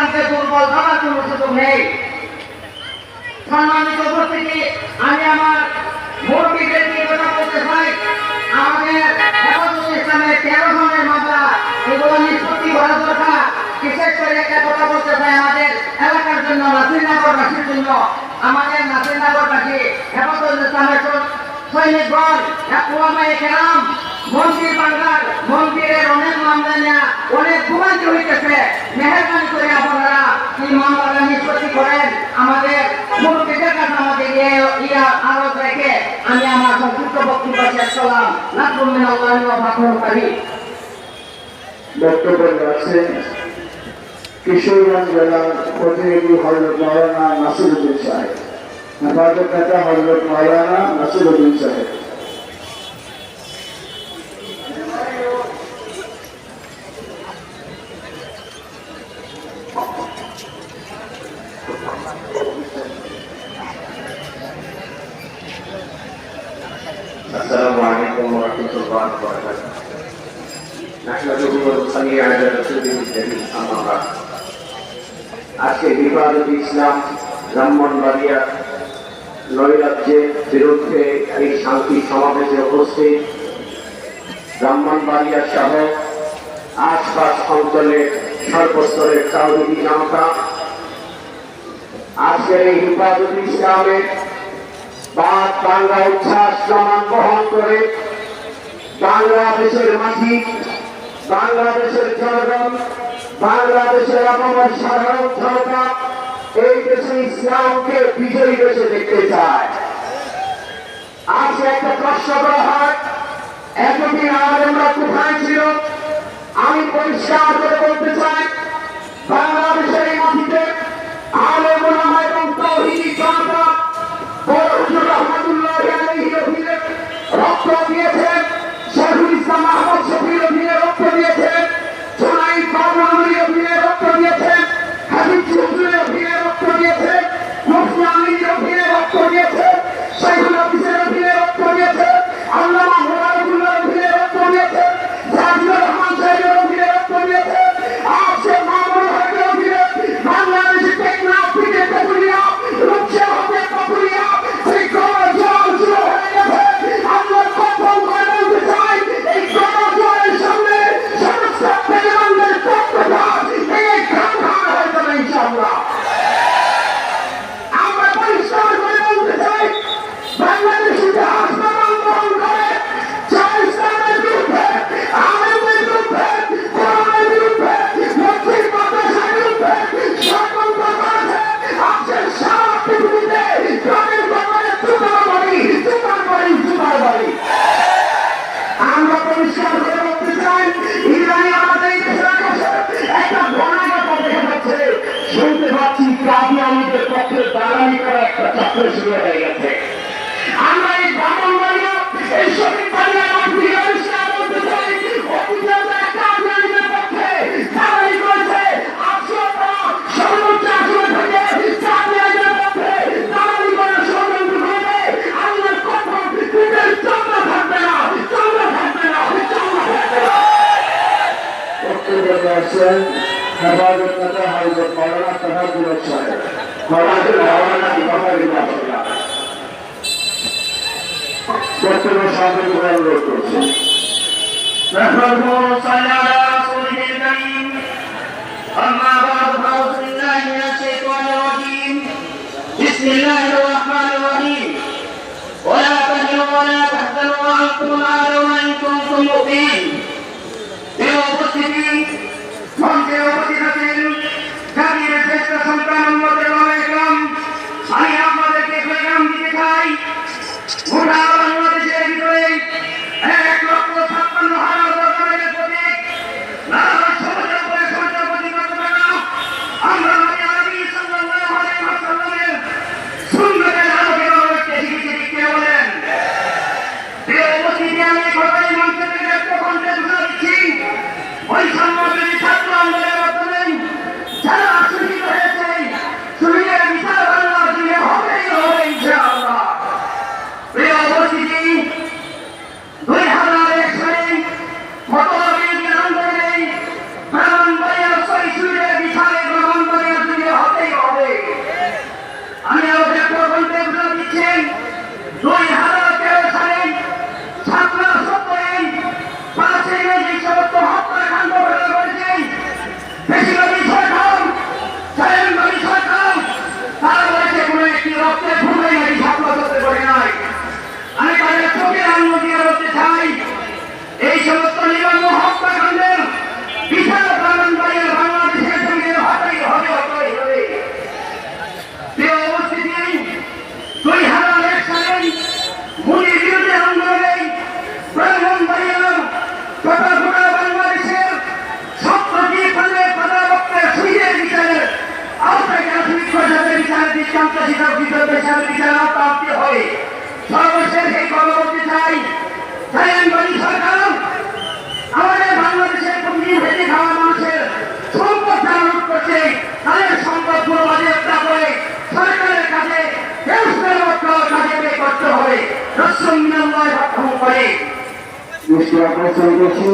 ইসলামকে দুর্বল ভাবার কোনো সুযোগ নেই। সম্মানিত উপস্থিতি আমি আমার মুরব্বীদের নিয়ে কথা বলতে চাই। আমাদের হেফাজত ইসলামের তেরো ধরনের মামলা, এগুলো নিষ্পত্তি করা দরকার। বিশেষ করে একটা কথা বলতে চাই আমাদের এলাকার জন্য নাসিরনগরবাসীর জন্য। আমাদের নাসিরনগরবাসী ইসলামের সৈনিকগণ ওলামায়ে কেরাম মন্দির বাংলার মন্দিরের অনেক মামলা নেওয়া অনেক ভুগান্তি হইতেছে। মেহরবানি করে আপনারা এই মামলাটা নিষ্পত্তি করেন। আমাদের মুরব্বীদের কাছে আমাদের ইয়ে হজরত মৌলানা নাসিরুদ্দিন সাহেব। সাহেব। عليكم ورحمة الله وبركاته. نحمده ونصلي على رسوله الكريم أما بعد. আজকে হেফাজত ইসলাম ব্রাহ্মণবাড়িয়া নৈরাজ্যের বিরুদ্ধে এই শান্তি সমাবেশে উপস্থিত ব্রাহ্মণবাড়িয়া সহ আশপাশ অঞ্চলের সর্বস্তরের তাওহিদি জনতা আজকের এই হেফাজত ইসলামের বাদ বাংলা উচ্ছ্বাস প্রমাণ বহন করে বাংলাদেশের মাঝি বাংলাদেশের জনগণ, বাংলাদেশের আপামর সাধারণ জনতা এই দেশে ইসলামকে বিজয়ী দেশে দেখতে চায়। আজকে একটা প্রশ্ন করা হয়, এতদিন আলেমরা কোথায় ছিল? আমি পরিষ্কার করে বলতে চাই, বাংলাদেশের এই মাটিতে আলেমরা এবং তৌহিদি জনতা বড় পাচ্ছি কাদিয়ানিদের পক্ষে দালালি করা একটা চক্র শুরু হয়ে গেছে। আমরা এই ব্রাহ্মণবাড়িয়া এই শহীদ বাড়িয়া মাঠে পরিষ্কার বলতে চাই অতীতের কাদিয়ানিদের পক্ষে দালালি করেছে আজকে আমরা সর্বোচ্চ আসনে থেকে কাদিয়ানিদের পক্ষে দালালি করার ষড়যন্ত্র করবে আল্লাহর কথা পৃথিবীর চন্দ্র থাকবে না চন্দ্র থাকবে না চন্দ্র থাকবে না বক্তব্য রাখছেন হেফাজত নেতা হজরত মৌলানা তাহাজুল সাহেব মৌলানা মৌলানা ইমামুল্লাহ সাহেব বক্তব্য সামনে অনুরোধ করছেন نحمده ونصلي على رسوله الكريم أما بعد فأعوذ بالله من الشيطان الرجيم بسم الله الرحمن الرحيم ولا تهنوا ولا تحزنوا وأنتم الأعلون إن كنتم مؤمنين আমি সরকারি মন্ত্রী বৈষম্য সন্ত্রাসী বিরোধী বিচারও প্রাপ্তি হবে সর্বশেষ এই কথা বলতে চাই বলি, সরকার, আমাদের বাংলাদেশের প্রতিদিন ভেজে করে সরকারের কাছে কাজে ব্যয় করতে হবে। রসম মিনাল্লাহ করে। আকর্ষণ করছি